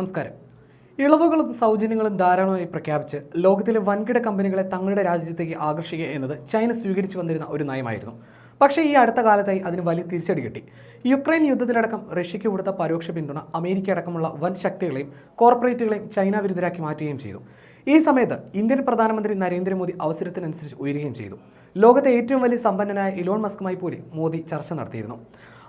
നമസ്കാരം. ഇളവുകളും സൗജന്യങ്ങളും ധാരാളമായി പ്രഖ്യാപിച്ച് ലോകത്തിലെ വൻകിട കമ്പനികളെ തങ്ങളുടെ രാജ്യത്തേക്ക് ആകർഷിക്കുക എന്നത് ചൈന സ്വീകരിച്ചു വന്നിരുന്ന ഒരു നയമായിരുന്നു. പക്ഷേ ഈ അടുത്ത കാലത്തായി അതിന് വലിയ തിരിച്ചടി കിട്ടി. യുക്രൈൻ യുദ്ധത്തിലടക്കം റഷ്യയ്ക്ക് കൊടുത്ത പരോക്ഷ പിന്തുണ അമേരിക്ക അടക്കമുള്ള വൻ ശക്തികളെയും കോർപ്പറേറ്റുകളെയും ചൈന വിരുദ്ധരാക്കി മാറ്റുകയും ചെയ്തു. ഈ സമയത്ത് ഇന്ത്യൻ പ്രധാനമന്ത്രി നരേന്ദ്രമോദി അവസരത്തിനനുസരിച്ച് ഉയരുകയും ചെയ്തു. ലോകത്തെ ഏറ്റവും വലിയ സമ്പന്നനായ ഇലോൺ മസ്കുമായി പോലും മോദി ചർച്ച നടത്തിയിരുന്നു.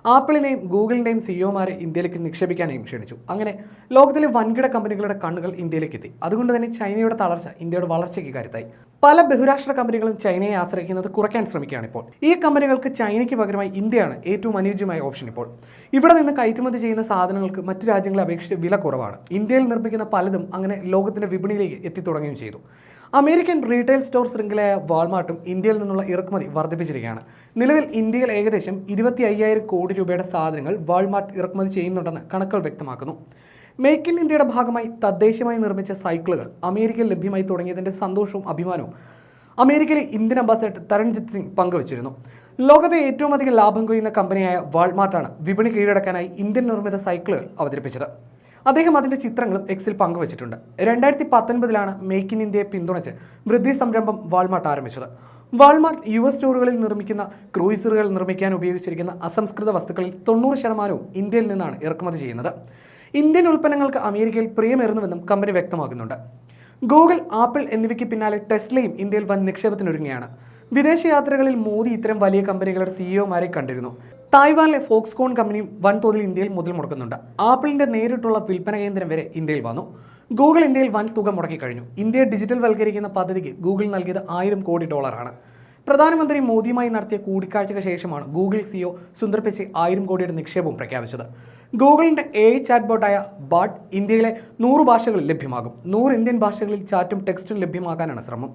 ആപ്പിളിനെയും ഗൂഗിളിന്റെയും സിഇഒമാരെ ഇന്ത്യയിലേക്ക് നിക്ഷേപിക്കാനെയും ക്ഷണിച്ചു. അങ്ങനെ ലോകത്തിലെ വൻകിട കമ്പനികളുടെ കണ്ണുകൾ ഇന്ത്യയിലേക്ക് എത്തി അതുകൊണ്ട് തന്നെ ചൈനയുടെ തളർച്ച ഇന്ത്യയുടെ വളർച്ചയ്ക്ക് കരുത്തായി. പല ബഹുരാഷ്ട്ര കമ്പനികളും ചൈനയെ ആശ്രയിക്കുന്നത് കുറയ്ക്കാൻ ശ്രമിക്കുകയാണ് ഇപ്പോൾ ഈ കമ്പനികൾക്ക് ചൈനയ്ക്ക് പകരമായി ഇന്ത്യയാണ് ഏറ്റവും അനുയോജ്യമായ ഓപ്ഷൻ ഇപ്പോൾ. ഇവിടെ നിന്ന് കയറ്റുമതി ചെയ്യുന്ന സാധനങ്ങൾക്ക് മറ്റു രാജ്യങ്ങളെ അപേക്ഷിച്ച് വില കുറവാണ്. ഇന്ത്യയിൽ നിർമ്മിക്കുന്ന പലതും അങ്ങനെ ലോകത്തിന്റെ വിപണിയിലേക്ക് എത്തിത്തുടങ്ങുകയും ചെയ്തു. അമേരിക്കൻ റീറ്റെയിൽ സ്റ്റോർ ശൃംഖലയായ വാൾമാർട്ടും ഇന്ത്യയിൽ നിന്നുള്ള ഇറക്കുമതി വർദ്ധിപ്പിച്ചിരിക്കുകയാണ്. നിലവിൽ ഇന്ത്യയിൽ ഏകദേശം ഇരുപത്തി അയ്യായിരം കോടി രൂപയുടെ സാധനങ്ങൾ വാൾമാർട്ട് ഇറക്കുമതി ചെയ്യുന്നുണ്ടെന്ന് കണക്കുകൾ വ്യക്തമാക്കുന്നു. മേക്ക് ഇൻ ഇന്ത്യയുടെ ഭാഗമായി തദ്ദേശീയമായി നിർമ്മിച്ച സൈക്കിളുകൾ അമേരിക്കയിൽ ലഭ്യമായി തുടങ്ങിയതിന്റെ സന്തോഷവും അഭിമാനവും അമേരിക്കയിലെ ഇന്ത്യൻ അംബാസഡർ തരൺജിത് സിംഗ് പങ്കുവച്ചിരുന്നു. ലോകത്തെ ഏറ്റവും അധികം ലാഭം കൊയ്യുന്ന കമ്പനിയായ വാൾമാർട്ടാണ് വിപണി കീഴടക്കാനായി ഇന്ത്യൻ നിർമ്മിത സൈക്കിളുകൾ അവതരിപ്പിച്ചത്. അദ്ദേഹം അതിന്റെ ചിത്രങ്ങളും എക്സിൽ പങ്കുവച്ചിട്ടുണ്ട്. രണ്ടായിരത്തി പത്തൊൻപതിലാണ് മേക്ക് ഇൻ ഇന്ത്യയെ പിന്തുണച്ച് വൃദ്ധി സംരംഭം വാൾമാർട്ട് ആരംഭിച്ചത്. വാൾമാർട്ട് യു എസ് സ്റ്റോറുകളിൽ നിർമ്മിക്കുന്ന ക്രൂയിസറുകൾ നിർമ്മിക്കാൻ ഉപയോഗിച്ചിരിക്കുന്ന അസംസ്കൃത വസ്തുക്കളിൽ തൊണ്ണൂറ് ശതമാനവും ഇന്ത്യയിൽ നിന്നാണ് ഇറക്കുമതി ചെയ്യുന്നത്. ഇന്ത്യൻ ഉൽപ്പന്നങ്ങൾക്ക് അമേരിക്കയിൽ പ്രിയമേറുന്നുവെന്നും കമ്പനി വ്യക്തമാക്കുന്നുണ്ട്. ഗൂഗിൾ ആപ്പിൾ എന്നിവയ്ക്ക് പിന്നാലെ ടെസ്ലയും ഇന്ത്യയിൽ വൻ നിക്ഷേപത്തിനൊരുങ്ങുകയാണ്. വിദേശ യാത്രകളിൽ മോദി ഇത്തരം വലിയ കമ്പനികളുടെ സിഇഒമാരെ കണ്ടിരുന്നു. തായ്വാനിലെ ഫോക്സ്കോൺ കമ്പനി വൻതോതിൽ ഇന്ത്യയിൽ മുതൽ മുടക്കുന്നുണ്ട്. ആപ്പിളിന്റെ നേരിട്ടുള്ള വിൽപ്പന കേന്ദ്രം വരെ ഇന്ത്യയിൽ വന്നു. ഗൂഗിൾ ഇന്ത്യയിൽ വൻ തുക മുടക്കി കഴിഞ്ഞു ഇന്ത്യയെ ഡിജിറ്റൽ വൽക്കരിക്കുന്ന പദ്ധതിക്ക് ഗൂഗിൾ നൽകിയത് ആയിരം കോടി ഡോളറാണ്. പ്രധാനമന്ത്രി മോദിയുമായി നടത്തിയ കൂടിക്കാഴ്ചയ്ക്ക് ശേഷമാണ് ഗൂഗിൾ സിഒ സുന്ദർ പിച്ചി ആയിരം കോടിയുടെ നിക്ഷേപവും പ്രഖ്യാപിച്ചത്. ഗൂഗിളിന്റെ എ ചാറ്റ്ബോട്ടായ ബാട്ട് ഇന്ത്യയിലെ നൂറ് ഭാഷകളിൽ ലഭ്യമാകും. നൂറ് ഇന്ത്യൻ ഭാഷകളിൽ ചാറ്റും ടെക്സ്റ്റും ലഭ്യമാക്കാനാണ് ശ്രമം.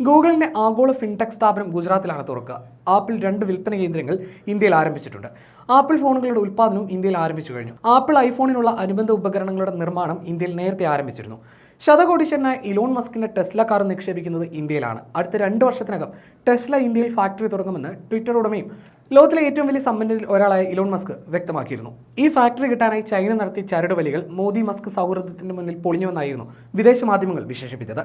ഗൂഗിളിന്റെ ആഗോള ഫിൻടെക് സ്ഥാപനം ഗുജറാത്തിലാണ് തുറക്കുക. ആപ്പിൾ രണ്ട് വിൽപ്പന കേന്ദ്രങ്ങൾ ഇന്ത്യയിൽ ആരംഭിച്ചിട്ടുണ്ട്. ആപ്പിൾ ഫോണുകളുടെ ഉൽപ്പാദനവും ഇന്ത്യയിൽ ആരംഭിച്ചു കഴിഞ്ഞു. ആപ്പിൾ ഐഫോണിനുള്ള അനുബന്ധ ഉപകരണങ്ങളുടെ നിർമ്മാണം ഇന്ത്യയിൽ നേരത്തെ ആരംഭിച്ചിരുന്നു. ശതകോടീശ്വരനായ ഇലോൺ മസ്കിന്റെ ടെസ്ല കാർ നിക്ഷേപിക്കുന്നത് ഇന്ത്യയിലാണ്. അടുത്ത രണ്ട് വർഷത്തിനകം ടെസ്ല ഇന്ത്യയിൽ ഫാക്ടറി തുടങ്ങുമെന്ന് ട്വിറ്റർ ഉടമയും ലോകത്തിലെ ഏറ്റവും വലിയ സമ്പന്നരിൽ ഒരാളായ ഇലോൺ മസ്ക് വ്യക്തമാക്കിയിരുന്നു. ഈ ഫാക്ടറി കിട്ടാനായി ചൈന നടത്തിയ ചരടുവലികൾ മോദി മസ്ക് സൗഹൃദത്തിന്റെ മുന്നിൽ പൊളിഞ്ഞുവെന്നായിരുന്നു വിദേശ മാധ്യമങ്ങൾ വിശേഷിപ്പിച്ചത്.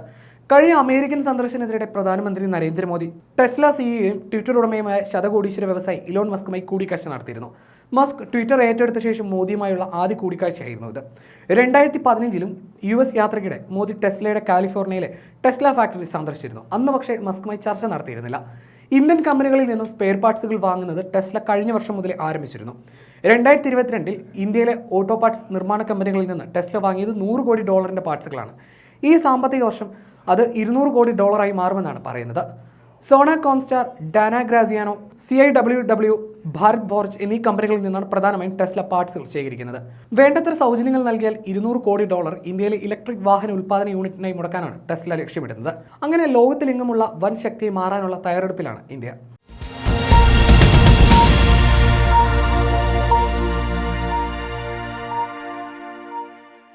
കഴിഞ്ഞ അമേരിക്കൻ സന്ദർശനത്തിനിടെ പ്രധാനമന്ത്രി നരേന്ദ്രമോദി ടെസ്ല സിഇയും ട്വിറ്റർ ഉടമയുമായ ശതകോടീശ്വര വ്യവസായി ഇലോൺ മസ്കുമായി കൂടിക്കാഴ്ച നടത്തിയിരുന്നു. മസ്ക് ട്വിറ്റർ ഏറ്റെടുത്ത ശേഷം മോദിയുമായുള്ള ആദ്യ കൂടിക്കാഴ്ചയായിരുന്നു ഇത്. രണ്ടായിരത്തി പതിനഞ്ചിലും യു എസ് യാത്രയ്ക്കിടെ മോദി ടെസ്ലയുടെ കാലിഫോർണിയയിലെ ടെസ്ല ഫാക്ടറി സന്ദർശിച്ചിരുന്നു. അന്ന് പക്ഷേ മസ്കുമായി ചർച്ച നടത്തിയിരുന്നില്ല. ഇന്ത്യൻ കമ്പനികളിൽ നിന്നും സ്പെയർ പാർട്സുകൾ വാങ്ങുന്നത് ടെസ്ല കഴിഞ്ഞ വർഷം മുതൽ ആരംഭിച്ചിരുന്നു. രണ്ടായിരത്തി ഇരുപത്തിരണ്ടിൽ ഇന്ത്യയിലെ ഓട്ടോ പാർട്സ് നിർമ്മാണ കമ്പനികളിൽ നിന്ന് ടെസ്ല വാങ്ങിയത് നൂറ് കോടി ഡോളറിന്റെ പാർട്സുകളാണ് ഈ സാമ്പത്തിക വർഷം അത് ഇരുന്നൂറ് കോടി ഡോളറായി മാറുമെന്നാണ് പറയുന്നത്. Sona Comstar Dana Graziano C I W W Bharat Forge എന്നീ കമ്പനികളിൽ നിന്നാണ് പ്രധാനമായും ടെസ്ല പാർട്സുകൾ ശേഖരിക്കുന്നത്. വേണ്ടത്ര സൗജന്യങ്ങൾ നൽകിയാൽ ഇരുന്നൂറ് കോടി ഡോളർ ഇന്ത്യയിലെ ഇലക്ട്രിക് വാഹന ഉൽപ്പാദന യൂണിറ്റിനായി മുടക്കാനാണ് ടെസ്ല ലക്ഷ്യമിടുന്നത്. അങ്ങനെ ലോകത്തിലെങ്ങുമുള്ള വൻ ശക്തിയെ മാറാനുള്ള തയ്യാറെടുപ്പിലാണ് ഇന്ത്യ.